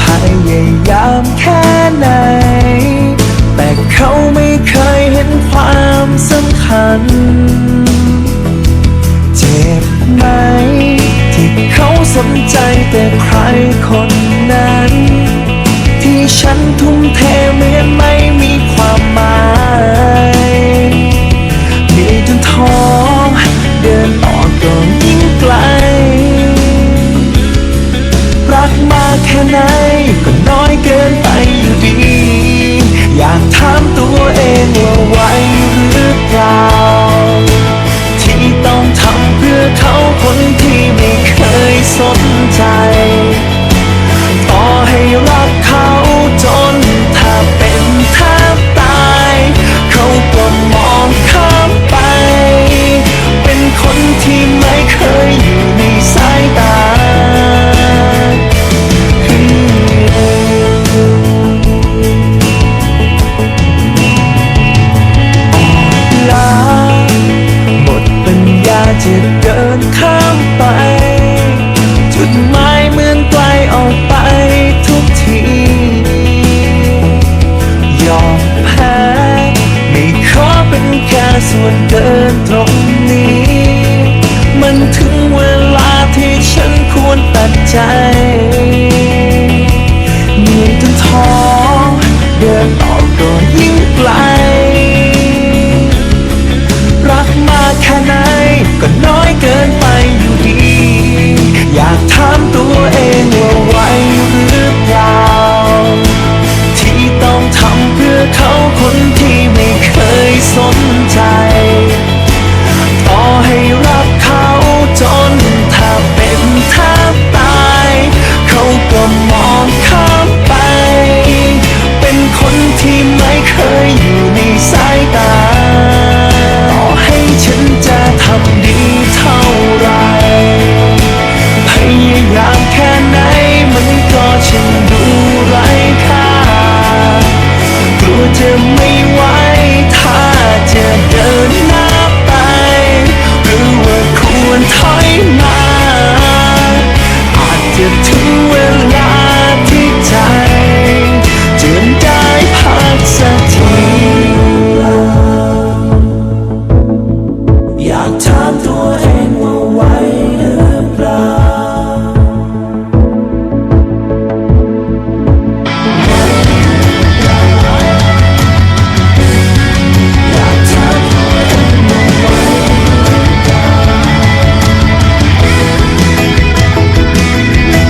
พยายามแค่ไหน แต่เขาไม่เคยเห็นความสำคัญ เจ็บไหม ที่เขาสนใจแต่ใครคนนั้น ที่ฉันทุ่มเทากแค่ไหน จะเดินข้ามไป จุดหมายเหมือนไกลออกไปทุกที ยอมแพ้ไม่ขอเป็นแค่ส่วนเดินตรงนี้ มันถึงเวลาที่ฉันควรตัดใจ